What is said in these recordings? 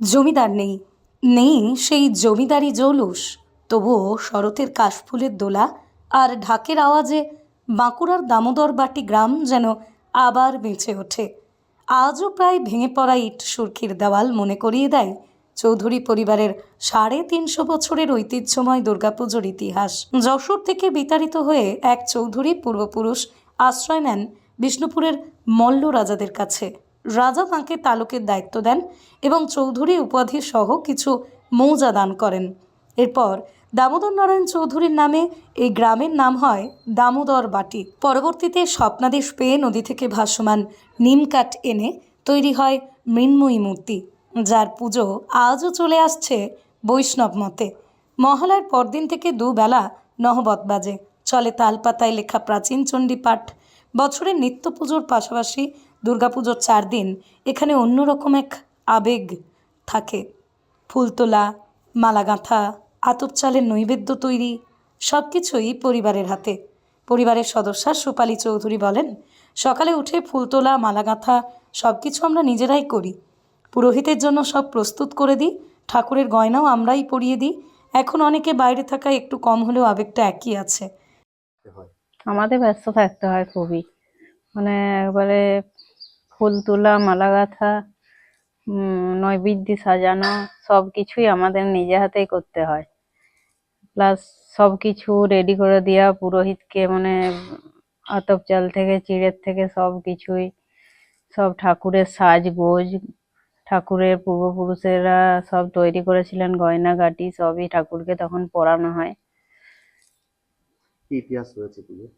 জমিদার নেই। নেই সেই জমিদারি জৌলুস। তবুও শরতের কাশফুলের দোলা আর ঢাকের আওয়াজে বাঁকুড়ার দামোদর বাটি গ্রাম যেন আবার বেঁচে ওঠে। আজও প্রায় ভেঙে পড়া ইট সুরকির দেওয়াল মনে করিয়ে দেয় চৌধুরী পরিবারের সাড়ে তিনশো বছরের ঐতিহ্যময় দুর্গাপুজোর ইতিহাস। যশোর থেকে বিতাড়িত হয়ে এক চৌধুরী পূর্বপুরুষ আশ্রয় নেন বিষ্ণুপুরের মল্ল রাজাদের কাছে। রাজা তাঁকে তালুকের দায়িত্ব দেন এবং চৌধুরী উপাধি সহ কিছু মৌজা দান করেন। এরপর দামোদর নারায়ণ চৌধুরীর নামে এই গ্রামের নাম হয় দামোদর বাটি। পরবর্তীতে স্বপ্নাদেশ পেয়ে নদী থেকে ভাসমান নিমকাঠ এনে তৈরি হয় মৃন্ময়ী মূর্তি, যার পুজো আজও চলে আসছে বৈষ্ণব মতে। মহালয়ার পরদিন থেকে দুবেলা নহবত বাজে। চলে তালপাতায় লেখা প্রাচীন চণ্ডী পাঠ বছরের নিত্য পুজোর পাশাপাশি দুর্গাপুজোর চার দিন এখানে অন্যরকম এক আবেগ থাকে। ফুল তোলা মালা গাঁথা আতপ চালের নৈবেদ্য তৈরি সব কিছুই পরিবারের হাতে। পরিবারের সদস্যা সুপালি চৌধুরী বলেন সকালে উঠে ফুল তোলা মালা গাঁথা সব কিছু আমরা নিজেরাই করি। পুরোহিতের জন্য সব প্রস্তুত করে দিই ঠাকুরের গয়নাও আমরাই পরিয়ে দিই। এখন অনেকে বাইরে থাকায় একটু কম হলেও আবেগটা একই আছে। আমাদের ব্যস্ত থাকতে হয় খুবই। মানে একবারে ফুল তোলা মালা গাঁথা নৈবেদ্য সাজানো সব কিছুই আমাদের নিজে হাতেই করতে হয়। প্লাস সব কিছু রেডি করে দেওয়া পুরোহিতকে মানে আতপ চাল থেকে চিড়ের থেকে সব কিছুই সব ঠাকুরের সাজগোজ ঠাকুরের পূর্বপুরুষেরা সব তৈরি করেছিলেন গয়নাগাটি সবই ঠাকুরকে তখন পরানো হয়। ইতিহাস রয়েছে পুজোর?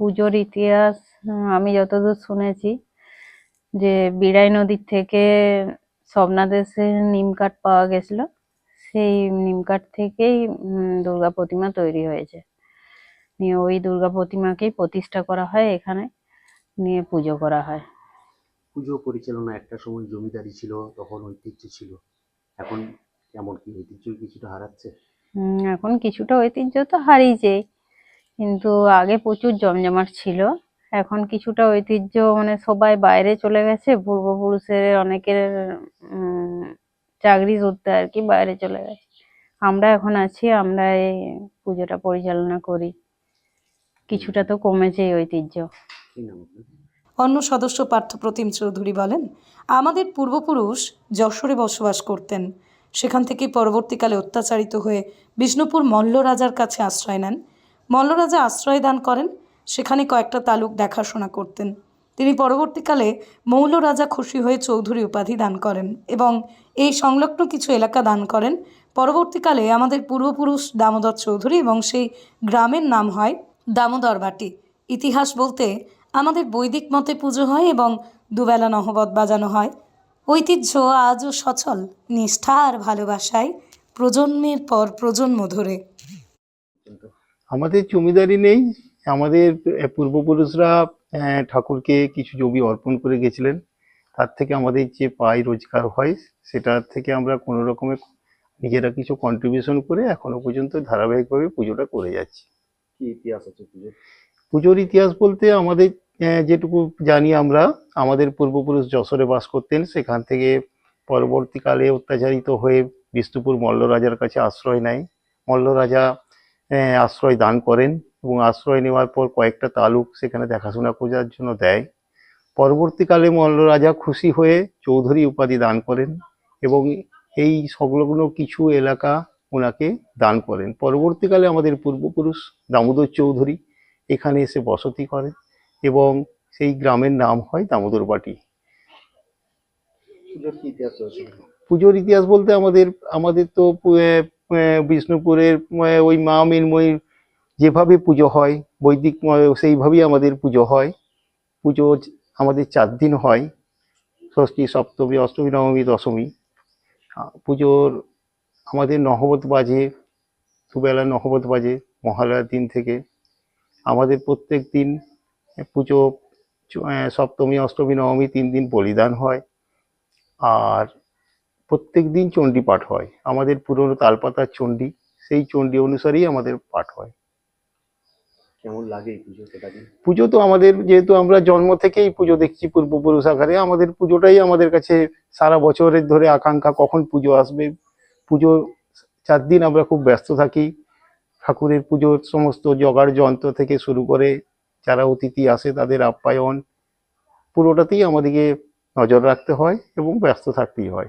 পুজোর ইতিহাস আমি যতদূর শুনেছি যে বিড়াই নদীর থেকে স্বপ্নাদেশে নিম কাঠ পাওয়া গেছিল সেই নিম কাঠ থেকেই দুর্গা প্রতিমা তৈরি হয়েছে। নিয়ে ওই দুর্গা প্রতিমাকেই প্রতিষ্ঠা করা হয় এখানে নিয়ে পুজো করা হয়। পুজো পরিচালনা একটা সময় জমিদারি ছিল তখন ঐতিহ্য ছিল। এখন কেমন কি ঐতিহ্য কিছুটা হারাচ্ছে? এখন কিছুটা ঐতিহ্য তো হারিয়েছে কিন্তু আগে প্রচুর জমজমাট ছিল। এখন কিছুটা ঐতিহ্য মানে সবাই বাইরে চলে গেছে পূর্বপুরুষের অনেকের চাকরি সূত্রে আর কি বাইরে চলে গেছে। আমরা এখন আছি আমরা এই পুজোটা পরিচালনা করি। কিছুটা তো কমেছে এই ঐতিহ্য। অন্য সদস্য পার্থপ্রতিম চৌধুরী বলেন আমাদের পূর্বপুরুষ যশোরে বসবাস করতেন। সেখান থেকে পরবর্তীকালে অত্যাচারিত হয়ে বিষ্ণুপুর মল্ল রাজার কাছে আশ্রয় নেন। মল্ল রাজা আশ্রয় দান করেন সেখানে কয়েকটা তালুক দেখাশোনা করতেন। তিনি পরবর্তীকালে মৌল রাজা খুশি হয়ে চৌধুরী উপাধি দান করেন এবং এই সংলগ্ন কিছু এলাকা দান করেন। পরবর্তীকালে আমাদের পূর্বপুরুষ দামোদর চৌধুরী এবং সেই গ্রামের নাম হয় দামোদর বাটি। ইতিহাস বলতে আমাদের বৈদিক মতে পুজো হয় এবং দুবেলা নহবত বাজানো হয়। ঐতিহ্য আজও সচল, নিষ্ঠা আর ভালোবাসায় প্রজন্মের পর প্রজন্ম ধরে। আমাদের জমিদারি নেই আমাদের পূর্বপুরুষরা ঠাকুরকে কিছু জমি অর্পণ করে গেছিলেন। তার থেকে আমাদের যে পাই রোজগার হয় সেটার থেকে আমরা কোনো রকমের নিজেরা কিছু কন্ট্রিবিউশন করে এখনও পর্যন্ত ধারাবাহিকভাবে পুজোটা করে যাচ্ছি। কি ইতিহাস আছে পুজোর? পুজোর ইতিহাস বলতে আমাদের যেটুকু জানি আমরা আমাদের পূর্বপুরুষ যশোরে বাস করতেন। সেখান থেকে পরবর্তীকালে অত্যাচারিত হয়ে বিষ্ণুপুর মল্ল রাজার কাছে আশ্রয় নেয়। মল্ল রাজা আশ্রয় দান করেন। এবং আশ্রয় নেওয়ার পর কয়েকটা তালুক সেখানে দেখাশোনা করার জন্য দেয়। পরবর্তীকালে মল্ল রাজা খুশি হয়ে চৌধুরী উপাধি দান করেন এবং এই সংলগ্ন কিছু এলাকা ওনাকে দান করেন। পরবর্তীকালে আমাদের পূর্বপুরুষ দামোদর চৌধুরী এখানে এসে বসতি করেন এবং সেই গ্রামের নাম হয় দামোদর বাটি। পুজোর ইতিহাস বলতে আমাদের আমাদের তো বিষ্ণুপুরের ওই মা মৃন্ময়ীর যেভাবে পুজো হয়, বৈদিক সেইভাবেই আমাদের পুজো হয়। পুজো আমাদের চার দিন হয়, ষষ্ঠী, সপ্তমী, অষ্টমী, নবমী, দশমী। পুজোর আমাদের নহবত বাজে, দুবেলা নহবত বাজে মহালয়ার দিন থেকে। আমাদের প্রত্যেক দিন পুজো সপ্তমী, অষ্টমী, নবমী তিন দিন বলিদান হয়। আর প্রত্যেক দিন চণ্ডী পাঠ হয়। আমাদের পুরনো তালপাতার চণ্ডী, সেই চণ্ডী অনুসারেই আমাদের পাঠ হয়। কেমন লাগে এই পুজো পুজো তো আমাদের, যেহেতু আমরা জন্ম থেকেই পুজো দেখছি পূর্বপুরুষ আকারে আমাদের পুজোটাই আমাদের কাছে সারা বছরের ধরে আকাঙ্ক্ষা কখন পুজো আসবে। পুজো চার দিন আমরা খুব ব্যস্ত থাকি। ঠাকুরের পুজোর সমস্ত জোগাড় যন্ত্র থেকে শুরু করে যারা অতিথি আসে তাদের আপ্যায়ন, পুরোটাতেই আমাদেরকে নজর রাখতে হয় এবং ব্যস্ত থাকতেই হয়।